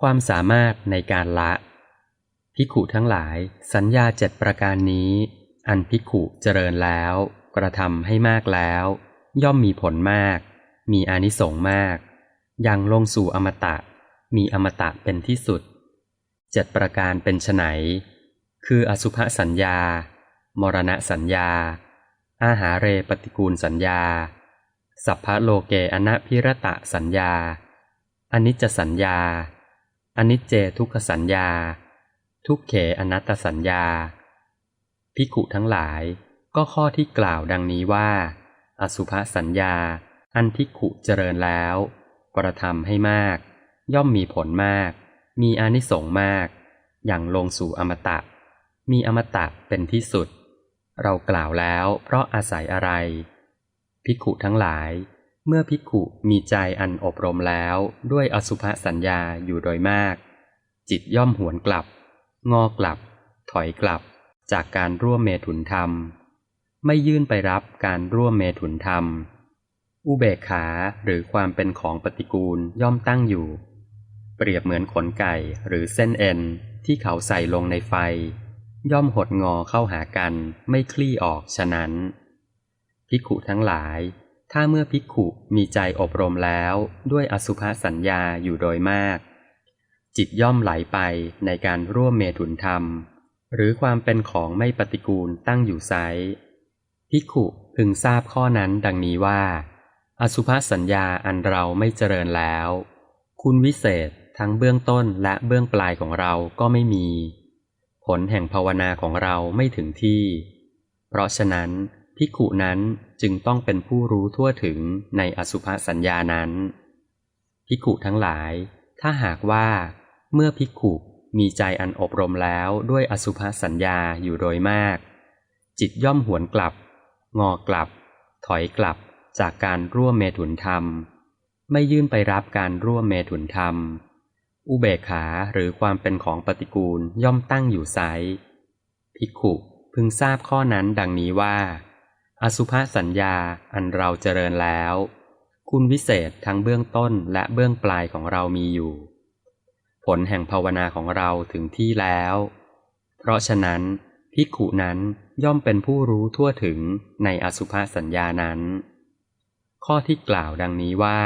ความสามารถในการละภิกขุทั้งหลายสัญญาเจ็ดประการนี้ อันภิกขุเจริญแล้ว กระทำให้มากแล้ว ย่อมมีผลมาก มีอานิสงส์มากยังลงสู่อมตะ มีอมตะเป็นที่สุดเจ็ดประการเป็นไฉนคืออสุภสัญญา มรณะสัญญา อาหาเรปฏิกูลสัญญา สัพพะโลเกอนะพิรตะสัญญาอนิจจสัญญา อนิจเจทุกขสัญญา ทุกเขอนัตตสัญญาภิกุทั้งหลายก็ข้อที่กล่าวดังนี้ว่า อสุภสัญญา อันภิกุเจริญแล้ว กระทำให้มาก ย่อมมีผลมาก มีอนิสงส์มาก อย่างลงสู่อมตะ มีอมตะเป็นที่สุด เรากล่าวแล้วเพราะอาศัยอะไรภิกุทั้งหลาย เมื่อภิกขุมีใจอันอบรมแล้วด้วยอสุภสัญญาอยู่โดยมาก จิตย่อมหวนกลับ งอกลับ ถอยกลับ จากการร่วมเมถุนธรรม ไม่ยื่นไปรับการร่วมเมถุนธรรม อุเบกขาหรือความเป็นของปฏิกูลย่อมตั้งอยู่ เปรียบเหมือนขนไก่หรือเส้นเอ็นที่เขาใส่ลงในไฟ ย่อมหดงอเข้าหากันไม่คลี่ออกฉะนั้นภิกขุทั้งหลาย ถ้าเมื่อภิกขุมีใจอบรมแล้วด้วยอสุภสัญญาอยู่โดยมาก จิตย่อมไหลไปในการร่วมเมถุนธรรม หรือความเป็นของไม่ปฏิกูลตั้งอยู่ไซภิกขุพึงทราบข้อนั้นดังนี้ว่า อสุภสัญญาอันเราไม่เจริญแล้ว คุณวิเศษทั้งเบื้องต้นและเบื้องปลายของเราก็ไม่มี ผลแห่งภาวนาของเราไม่ถึงที่ เพราะฉะนั้น ภิกขุนั้นจึงต้องเป็นผู้รู้ทั่วถึงในอสุภสัญญานั้น ภิกขุทั้งหลาย ถ้าหากว่า เมื่อภิกขุมีใจอันอบรมแล้วด้วยอสุภสัญญาอยู่โดยมาก จิตย่อมหวนกลับ งอกลับ ถอยกลับจากการร่วมเมถุนธรรม ไม่ยื่นไปรับการร่วมเมถุนธรรม อุเบกขาหรือความเป็นของปฏิกูลย่อมตั้งอยู่ไซภิกขุพึงทราบข้อนั้นดังนี้ว่า อสุภสัญญาอันเราเจริญแล้ว คุณวิเศษทั้งเบื้องต้นและเบื้องปลายของเรามีอยู่ ผลแห่งภาวนาของเราถึงที่แล้ว เพราะฉะนั้นภิกุนั้นย่อมเป็นผู้รู้ทั่วถึงในอสุภสัญญานั้น ข้อที่กล่าวดังนี้ว่า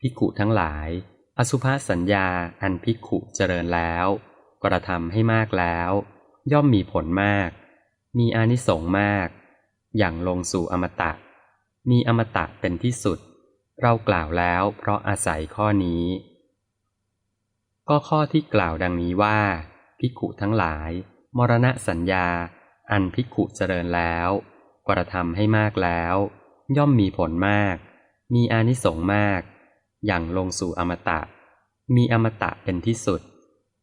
ภิกุทั้งหลาย อสุภสัญญาอันภิกุเจริญแล้ว กระทำให้มากแล้ว ย่อมมีผลมาก มีอานิสงส์มาก อย่างลงสู่อมตะ มีอมตะเป็นที่สุด เรากล่าวแล้วเพราะอาศัยข้อนี้ ก็ข้อที่กล่าวดังนี้ว่าภิกขุทั้งหลาย มรณะสัญญา อันภิกขุเจริญแล้ว กระทำให้มากแล้ว ย่อมมีผลมาก มีอานิสงส์มาก อย่างลงสู่อมตะ มีอมตะเป็นที่สุด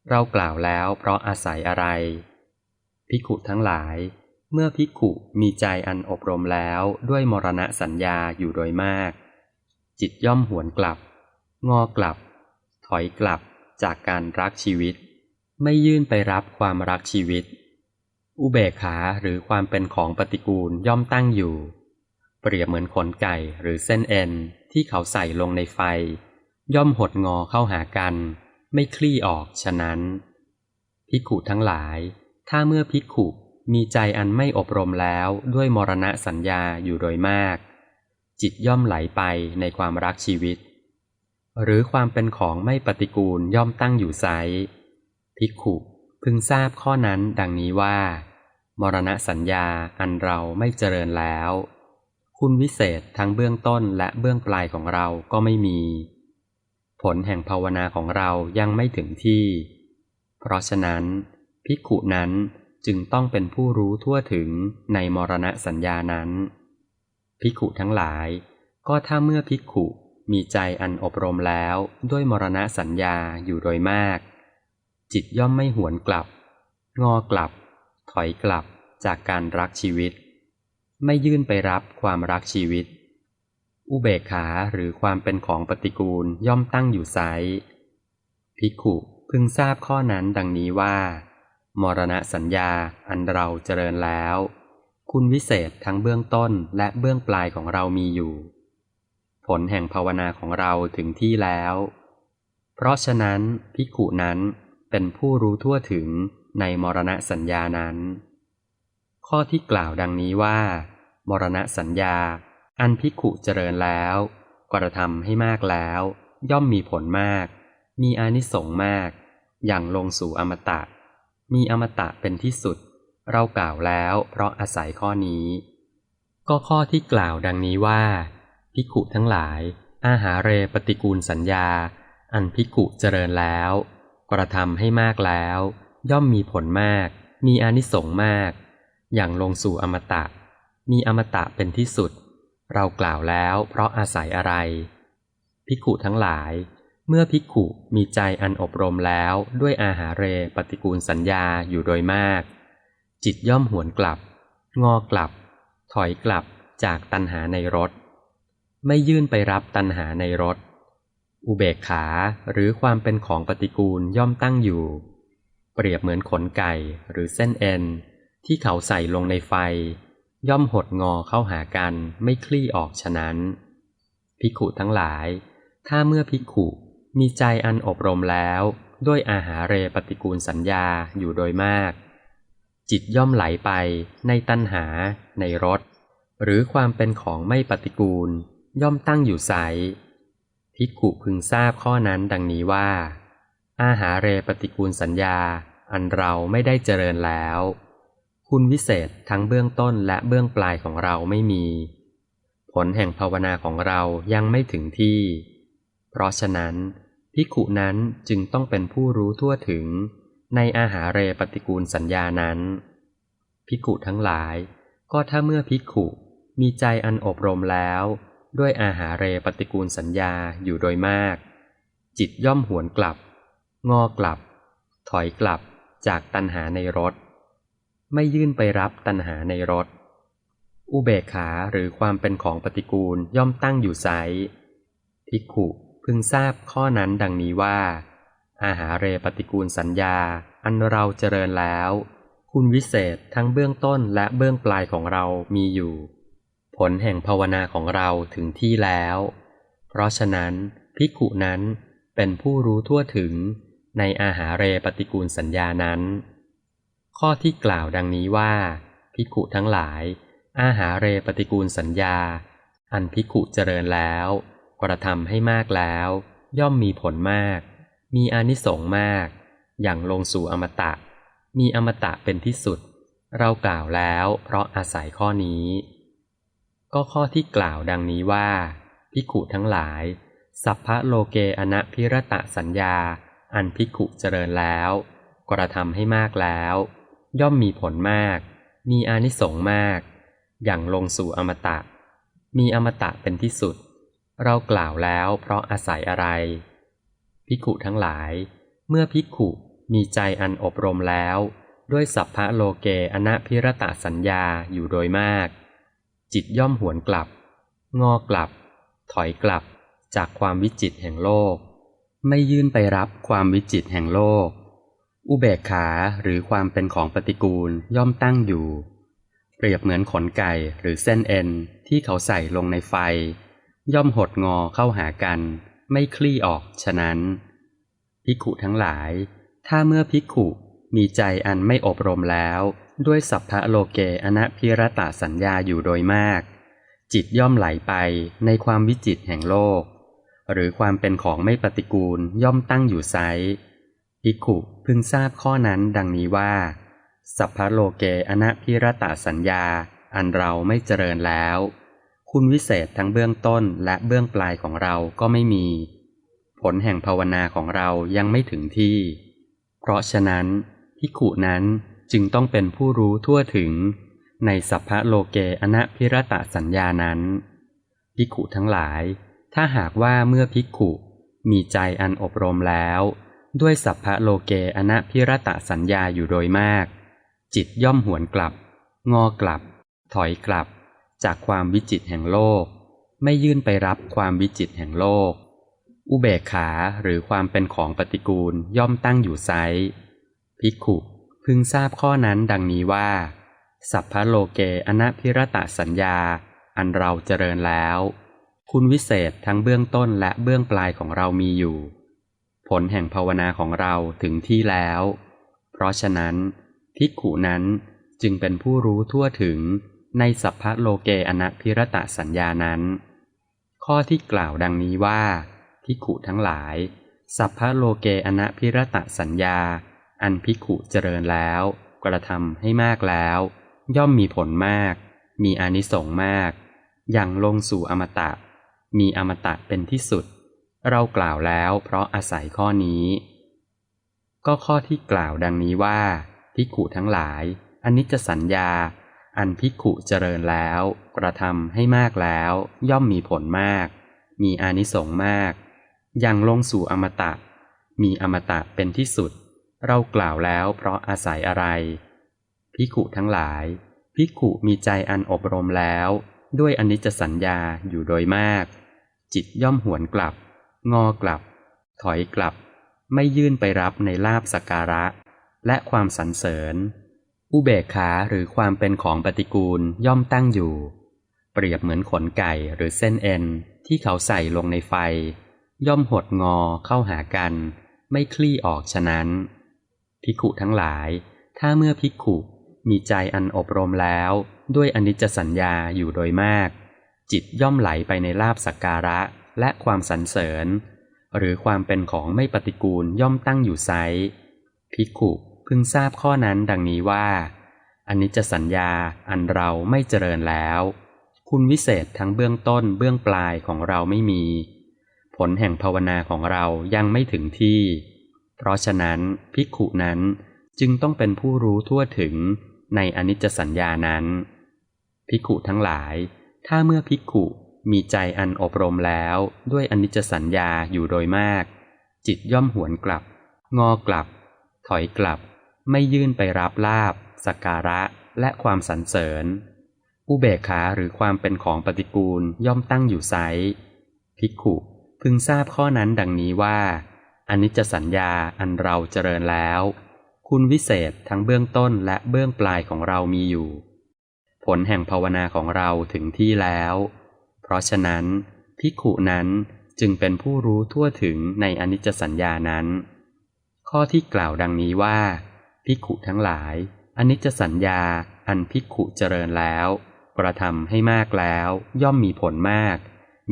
เรากล่าวแล้วเพราะอาศัยอะไรภิกขุทั้งหลาย เมื่อภิกขุมีใจอันอบรมแล้วด้วยมรณะสัญญาอยู่โดยมาก จิตย่อมหวนกลับ งอกลับ ถอยกลับจากการรักชีวิต ไม่ยื่นไปรับความรักชีวิต อุเบกขาหรือความเป็นของปฏิกูลย่อมตั้งอยู่ เปรียบเหมือนขนไก่หรือเส้นเอ็นที่เขาใส่ลงในไฟ ย่อมหดงอเข้าหากัน ไม่คลี่ออกฉะนั้นภิกขุทั้งหลาย ถ้าเมื่อภิกขุ มีใจอันไม่อบรมแล้วด้วยมรณะสัญญาอยู่โดยมาก จิตย่อมไหลไปในความรักชีวิต หรือความเป็นของไม่ปฏิกูลย่อมตั้งอยู่ไซภิกขุพึงทราบข้อนั้นดังนี้ว่า มรณะสัญญาอันเราไม่เจริญแล้ว คุณวิเศษทั้งเบื้องต้นและเบื้องปลายของเราก็ไม่มี ผลแห่งภาวนาของเรายังไม่ถึงที่ เพราะฉะนั้นภิกขุนั้น จึงต้องเป็นผู้รู้ทั่วถึงในมรณะสัญญานั้น ภิกขุทั้งหลาย ก็ถ้าเมื่อภิกขุมีใจอันอบรมแล้วด้วยมรณะสัญญาอยู่โดยมาก จิตย่อมไม่หวนกลับ งอกลับ ถอยกลับจากการรักชีวิต ไม่ยื่นไปรับความรักชีวิต อุเบกขาหรือความเป็นของปฏิกูลย่อมตั้งอยู่ไซภิกขุพึงทราบข้อนั้นดังนี้ว่า มรณะสัญญาอันเราเจริญแล้ว คุณวิเศษทั้งเบื้องต้นและเบื้องปลายของเรามีอยู่ ผลแห่งภาวนาของเราถึงที่แล้ว เพราะฉะนั้นภิกุนั้นเป็นผู้รู้ทั่วถึงในมรณะสัญญานั้น ข้อที่กล่าวดังนี้ว่า มรณะสัญญา อันภิกุเจริญแล้วกระทำให้มากแล้ว ย่อมมีผลมาก มีอานิสงส์มาก อย่างลงสู่อมตะ มีอมตะเป็นที่สุด เรากล่าวแล้วเพราะอาศัยข้อนี้ ก็ข้อที่กล่าวดังนี้ว่าภิกุทั้งหลาย อาหาเรปฏิกูลสัญญา อันภิกุเจริญแล้ว กระทำให้มากแล้ว ย่อมมีผลมาก มีอนิสงส์มาก อย่างลงสู่อมตะ มีอมตะเป็นที่สุด เรากล่าวแล้วเพราะอาศัยอะไรภิกุทั้งหลาย เมื่อภิกขุมีใจอันอบรมแล้วด้วยอาหาเรปฏิกูลสัญญาอยู่โดยมาก จิตย่อมหวนกลับ งอกลับ ถอยกลับจากตัณหาในรถไม่ยื่นไปรับตัณหาในรถอุเบกขาหรือความเป็นของปฏิกูลย่อมตั้งอยู่ เปรียบเหมือนขนไก่หรือเส้นเอ็น ที่เขาใส่ลงในไฟ ย่อมหดงอเข้าหากันไม่คลี่ออกฉะนั้น ภิกขุทั้งหลาย ถ้าเมื่อภิกขุ มีใจอันอบรมแล้ว ด้วยอาหาเรปฏิกูลสัญญาอยู่โดยมาก จิตย่อมไหลไปในตัณหา ในรสหรือความเป็นของไม่ปฏิกูล ย่อมตั้งอยู่ใสภิกขุพึงทราบข้อนั้นดังนี้ว่า อาหาเรปฏิกูลสัญญาอันเราไม่ได้เจริญแล้ว คุณวิเศษทั้งเบื้องต้นและเบื้องปลายของเราไม่มี ผลแห่งภาวนาของเรายังไม่ถึงที่ เพราะฉะนั้นภิกขุนั้นจึงต้องเป็นผู้รู้ทั่วถึง ในอาหาเรปฏิกูลสัญญานั้น ภิกขุทั้งหลาย ก็ถ้าเมื่อภิกขุมีใจอันอบรมแล้ว ด้วยอาหาเรปฏิกูลสัญญาอยู่โดยมาก จิตย่อมหวนกลับ งอกลับ ถอยกลับจากตัณหาในรถไม่ยื่นไปรับตัณหาในรถอุเบกขาหรือความเป็นของปฏิกูลย่อมตั้งอยู่ไซภิกขุ พึงทราบข้อนั้นดังนี้ว่า อาหาเรปฏิกูลสัญญา อันเราเจริญแล้ว คุณวิเศษทั้งเบื้องต้นและเบื้องปลายของเรามีอยู่ ผลแห่งภาวนาของเราถึงที่แล้ว เพราะฉะนั้นภิกขุนั้นเป็นผู้รู้ทั่วถึงในอาหาเรปฏิกูลสัญญานั้น ข้อที่กล่าวดังนี้ว่าภิกขุทั้งหลาย อาหาเรปฏิกูลสัญญา อันภิกขุเจริญแล้ว กระทำให้มากแล้ว ย่อมมีผลมาก มีอนิสงส์มาก อย่างลงสู่อมตะ มีอมตะเป็นที่สุด เรากล่าวแล้วเพราะอาศัยข้อนี้ ก็ข้อที่กล่าวดังนี้ว่าพิขุทั้งหลาย สัพพะโลเกอนะพิรตะสัญญา อันพิขุเจริญแล้ว กระทำให้มากแล้ว ย่อมมีผลมาก มีอานิสงส์มาก อย่างลงสู่อมตะ มีอมตะเป็นที่สุด เรากล่าวแล้วเพราะอาศัยอะไร ภิกขุทั้งหลาย เมื่อภิกขุมีใจอันอบรมแล้ว ด้วยสัพพะโลเกอนะพิรตะสัญญาอยู่โดยมาก จิตย่อมหวนกลับ งอกลับ ถอยกลับจากความวิจิตแห่งโลก ไม่ยื่นไปรับความวิจิตแห่งโลก อุเบกขาหรือความเป็นของปฏิกูลย่อมตั้งอยู่ เปรียบเหมือนขนไก่หรือเส้นเอ็นที่เขาใส่ลงในไฟ ย่อมหดงอเข้าหากัน ไม่คลี่ออกฉะนั้น ภิกขุทั้งหลาย ถ้าเมื่อภิกขุมีใจอันไม่อบรมแล้ว ด้วยสัพพะโลเกอนะพิรตาสัญญาอยู่โดยมาก จิตย่อมไหลไปในความวิจิตแห่งโลก หรือความเป็นของไม่ปฏิกูลย่อมตั้งอยู่ไซภิกขุพึงทราบข้อนั้นดังนี้ว่า สัพพะโลเกอนะพิรตาสัญญาอันเราไม่เจริญแล้ว คุณวิเศษทั้งเบื้องต้นและเบื้องปลายของเราก็ไม่มี ผลแห่งภาวนาของเรายังไม่ถึงที่ เพราะฉะนั้นพิขุนั้นจึงต้องเป็นผู้รู้ทั่วถึง ในสัพพะโลเกอนะพิรตะสัญญานั้นพิขุทั้งหลาย ถ้าหากว่าเมื่อพิขุมีใจอันอบรมแล้ว ด้วยสัพพะโลเกอนะพิรตะสัญญาอยู่โดยมาก จิตย่อมหวนกลับ งอกลับ ถอยกลับ จากความวิจิตแห่งโลก ไม่ยื่นไปรับความวิจิตแห่งโลก อุเบกขาหรือความเป็นของปฏิกูลย่อมตั้งอยู่ไซภิกขุพึงทราบข้อนั้นดังนี้ว่า สัพพะโลเกอนะพิรตะสัญญา อันเราเจริญแล้ว คุณวิเศษทั้งเบื้องต้นและเบื้องปลายของเรามีอยู่ผผลแห่งภาวนาของเราถึงที่แล้ว เพราะฉะนั้นภิกขุนั้นจึงเป็นผู้รู้ทั่วถึง ในสัพพะโลเกอนัพิรตะสัญญานั้น ข้อที่กล่าวดังนี้ว่าภิขุทั้งหลาย สัพพะโลเกอนัพิรตะสัญญา อันภิขุเจริญแล้ว กระทำให้มากแล้ว ย่อมมีผลมาก มีอนิสงส์มาก อย่างลงสู่อมตะ มีอมตะเป็นที่สุด เรากล่าวแล้วเพราะอาศัยข้อนี้ ก็ข้อที่กล่าวดังนี้ว่าภิขุทั้งหลายอันนี้จะสัญญา อันภิกขุเจริญแล้ว กระทำให้มากแล้ว ย่อมมีผลมาก มีอานิสงส์มากย่างลงสู่อมตะ มีอมตะเป็นที่สุด เรากล่าวแล้วเพราะอาศัยอะไร ภิกขุทั้งหลาย ภิกขุมีใจอันอบรมแล้ว ด้วยอนิจจสัญญาอยู่โดยมาก จิตย่อมหวนกลับ งอกลับ ถอยกลับ ไม่ยื่นไปรับในลาบสการะ และความสรรเสริญ อุเบกขาหรือความเป็นของปฏิกูลย่อมตั้งอยู่ เปรียบเหมือนขนไก่หรือเส้นเอ็นที่เขาใส่ลงในไฟ ย่อมหดงอเข้าหากัน ไม่คลี่ออกฉะนั้นภิกุทั้งหลาย ถ้าเมื่อภิกุมีใจอันอบรมแล้ว ด้วยอนิจจสัญญาอยู่โดยมาก จิตย่อมไหลไปในลาบสักการะและความสรรเสริญ หรือความเป็นของไม่ปฏิกูลย่อมตั้งอยู่ไซภิกุ พึงทราบข้อนั้นดังนี้ว่าอันิจจสัญญาอันเราไม่เจริญแล้ว คุณวิเศษทั้งเบื้องต้นเบื้องปลายของเราไม่มี ผลแห่งภาวนาของเรายังไม่ถึงที่ เพราะฉะนั้นภิกขุนั้นจึงต้องเป็นผู้รู้ทั่วถึงในอนิจจสัญญานั้น ภิกขุทั้งหลาย ถ้าเมื่อภิกขุมีใจอันอบรมแล้วด้วยอนิจจสัญญาอยู่โดยมาก จิตย่อมหวนกลับ งอกลับ ถอยกลับ ไม่ยื่นไปรับลาบสักการะและความสรรเสริญ อุเบกขาหรือความเป็นของปฏิกูลย่อมตั้งอยู่ไซภิกขุพึงทราบข้อนั้นดังนี้ว่าอันิจจสัญญาอันเราเจริญแล้ว คุณวิเศษทั้งเบื้องต้นและเบื้องปลายของเรามีอยู่ ผลแห่งภาวนาของเราถึงที่แล้ว เพราะฉะนั้นภิกขุนั้นจึงเป็นผู้รู้ทั่วถึงในอนิจจสัญญานั้น ข้อที่กล่าวดังนี้ว่า ภิกขุทั้งหลายอนิจจสัญญา อันภิกขุเจริญแล้วกระทำให้มากแล้ว ย่อมมีผลมาก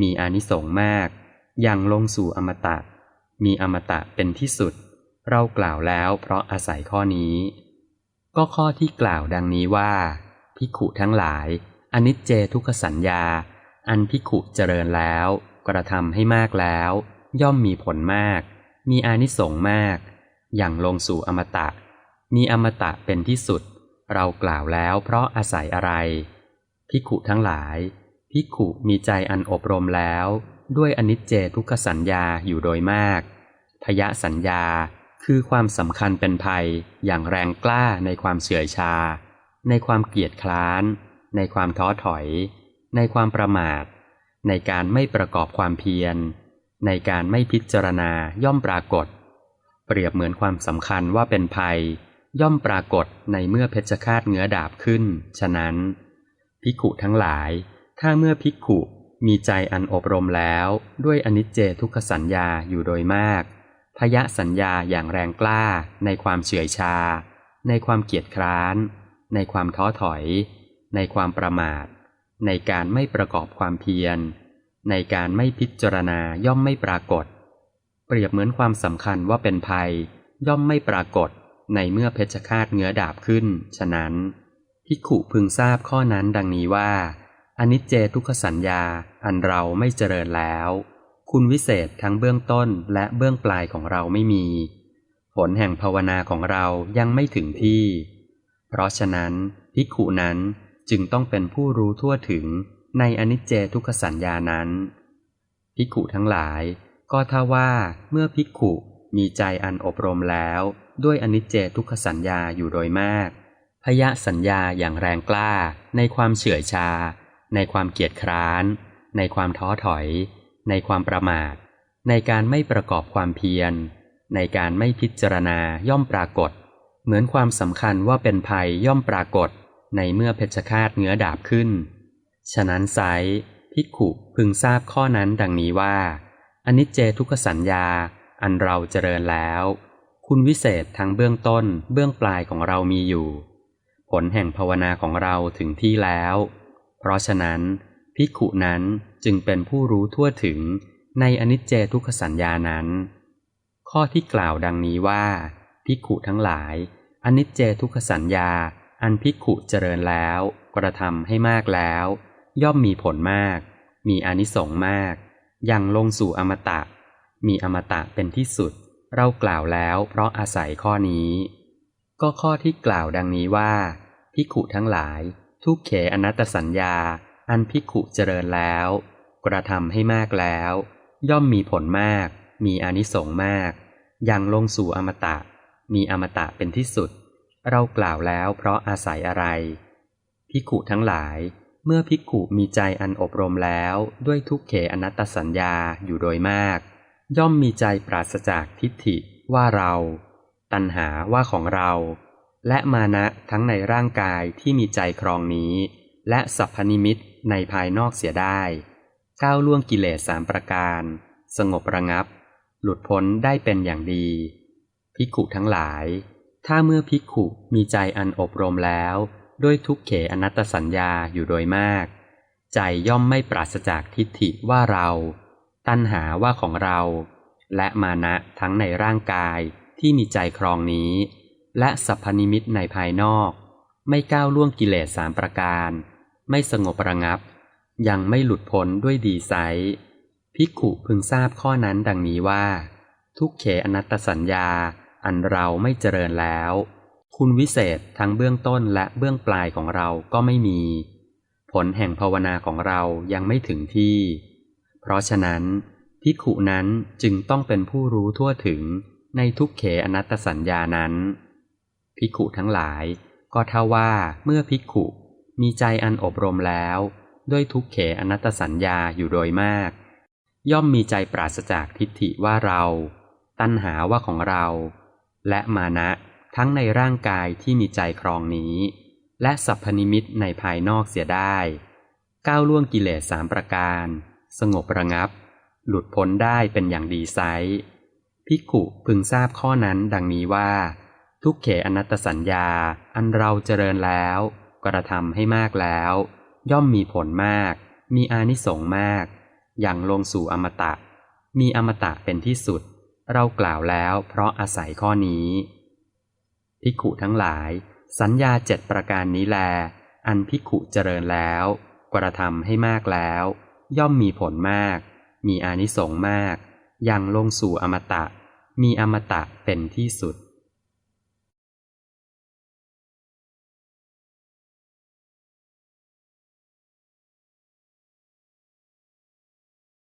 มีอนิสงส์มาก ยังลงสู่อมตะ มีอมตะเป็นที่สุด เรากล่าวแล้วเพราะอาศัยข้อนี้ ก็ข้อที่กล่าวดังนี้ว่าพิขุทั้งหลายอนิจเจทุกขสัญญา อันพิขุเจริญแล้ว กระทำให้มากแล้ว ย่อมมีผลมาก มีอานิสงส์มาก อย่างลงสู่อมตะ มีอมตะเป็นที่สุด เรากล่าวแล้วเพราะอาศัยอะไร พิขุทั้งหลาย พิขุมีใจอันอบรมแล้ว ด้วยอนิจเจทุกขสัญญาอยู่โดยมาก พยสัญญาคือความสำคัญเป็นภัยอย่างแรงกล้าในความเฉื่อยชา ในความเกียจคร้าน ในความท้อถอย ในความประมาท ในการไม่ประกอบความเพียร ในการไม่พิจารณาย่อมปรากฏ เปรียบเหมือนความสำคัญว่าเป็นภัย ย่อมปรากฏในเมื่อเพชฌฆาตเงื้อดาบขึ้น ฉะนั้น ภิกขุทั้งหลาย ถ้าเมื่อภิกขุมีใจอันอบรมแล้วด้วยอนิจเจทุกขสัญญาอยู่โดยมาก พยะสัญญาอย่างแรงกล้าในความเฉื่อยชา ในความเกียจคร้าน ในความท้อถอย ในความประมาท ในการไม่ประกอบความเพียร ในการไม่พิจารณาย่อมไม่ปรากฏ เปรียบเหมือนความสำคัญว่าเป็นภัย ย่อมไม่ปรากฏ ในเมื่อเพชฌฆาตเงื้อดาบขึ้น ฉะนั้นพิขุพึงทราบข้อนั้นดังนี้ว่าอนิจเจทุกขสัญญาอันเราไม่เจริญแล้ว คุณวิเศษทั้งเบื้องต้นและเบื้องปลายของเราไม่มี ผลแห่งภาวนาของเรายังไม่ถึงที่ เพราะฉะนั้นภิขุนั้นจึงต้องเป็นผู้รู้ทั่วถึงในอนิจเจทุกขสัญญานั้นภิขุทั้งหลาย ก็ถ้าว่าเมื่อภิขุมีใจอันอบรมแล้ว ด้วยอนิจเจทุกขสัญญาอยู่โดยมาก พยะสัญญาอย่างแรงกล้า ในความเฉื่อยชา ในความเกียจคร้าน ในความท้อถอย ในความประมาท ในการไม่ประกอบความเพียร ในการไม่พิจารณาย่อมปรากฏ เหมือนความสำคัญว่าเป็นภัยย่อมปรากฏ ในเมื่อเพชฌฆาตเงื้อดาบขึ้น ฉะนั้นไซภิกขุพึงทราบข้อนั้นดังนี้ว่าอนิจเจทุกขสัญญาอันเราเจริญแล้ว คุณวิเศษทั้งเบื้องต้นเบื้องปลายของเรามีอยู่ ผลแห่งภาวนาของเราถึงที่แล้ว เพราะฉะนั้นภิกขุนั้นจึงเป็นผู้รู้ทั่วถึงในอนิจเจทุกขสัญญานั้น ข้อที่กล่าวดังนี้ว่า ภิกขุทั้งหลาย อนิจเจทุกขสัญญา อันภิกขุเจริญแล้ว กระทำให้มากแล้ว ย่อมมีผลมาก มีอนิสงส์มาก ยังลงสู่อมตะ มีอมตะเป็นที่สุด เรากล่าวแล้วเพราะอาศัยข้อนี้ ก็ข้อที่กล่าวดังนี้ว่าภิกขุทั้งหลาย ทุกเขอนัตสัญญา อันภิกขุเจริญแล้ว กระทำให้มากแล้ว ย่อมมีผลมาก มีอนิสงส์มาก ยังลงสู่อมตะ มีอมตะเป็นที่สุด เรากล่าวแล้วเพราะอาศัยอะไรภิกขุทั้งหลายเมื่อภิกขุมีใจอันอบรมแล้วด้วยทุกเขอนัตสัญญาอยู่โดยมาก ย่อมมีใจปราศจากทิฏฐิว่าเรา ตัณหาว่าของเรา และมานะทั้งในร่างกายที่มีใจครองนี้ และสัพพนิมิตในภายนอกเสียได้ก้าวล่วงกิเลสสามประการ สงบระงับ หลุดพ้นได้เป็นอย่างดี ภิกขุทั้งหลาย ถ้าเมื่อภิกขุมีใจอันอบรมแล้ว ด้วยทุกเขอนัตตสัญญาอยู่โดยมาก ใจย่อมไม่ปราศจากทิฏฐิว่าเรา ตัณหาว่าของเรา และมานะทั้งในร่างกายที่มีใจครองนี้ และสัพพนิมิตในภายนอก ไม่ก้าวล่วงกิเลสสามประการ ไม่สงบระงับ ยังไม่หลุดพ้นด้วยดีไซภิกขุพึงทราบข้อนั้นดังนี้ว่า ทุกเขอนัตตสัญญา อันเราไม่เจริญแล้ว คุณวิเศษทั้งเบื้องต้นและเบื้องปลายของเราก็ไม่มี ผลแห่งภาวนาของเรายังไม่ถึงที่ เพราะฉะนั้นภิกขุนั้นจึงต้องเป็นผู้รู้ทั่วถึงในทุกเขอนัตสัญญานั้นภิกขุทั้งหลายก็เท่าว่าเมื่อภิกขุมีใจอันอบรมแล้ว ด้วยทุกเขอนัตตสัญญาอยู่โดยมาก ย่อมมีใจปราศจากทิฏฐิว่าเรา ตัณหาว่าของเรา และมานะทั้งในร่างกายที่มีใจครองนี้ และสัพพนิมิตในภายนอกเสียได้ ก้าวล่วงกิเลสสามประการ สงบระงับ หลุดพ้นได้เป็นอย่างดีไซภิกุพึงทราบข้อนั้นดังนี้ว่า ทุกเขอนัตสัญญา อันเราเจริญแล้ว กระทำให้มากแล้ว ย่อมมีผลมาก มีอานิสงส์มาก อย่างลงสู่อมตะ มีอมตะเป็นที่สุด เรากล่าวแล้วเพราะอาศัยข้อนี้ภิกุทั้งหลาย สัญญาเจ็ดประการนี้แล อันภิกุเจริญแล้ว กระทำให้มากแล้ว ย่อมมีผลมาก มีอานิสงส์มาก ยังลงสู่อมตะ มีอมตะเป็นที่สุด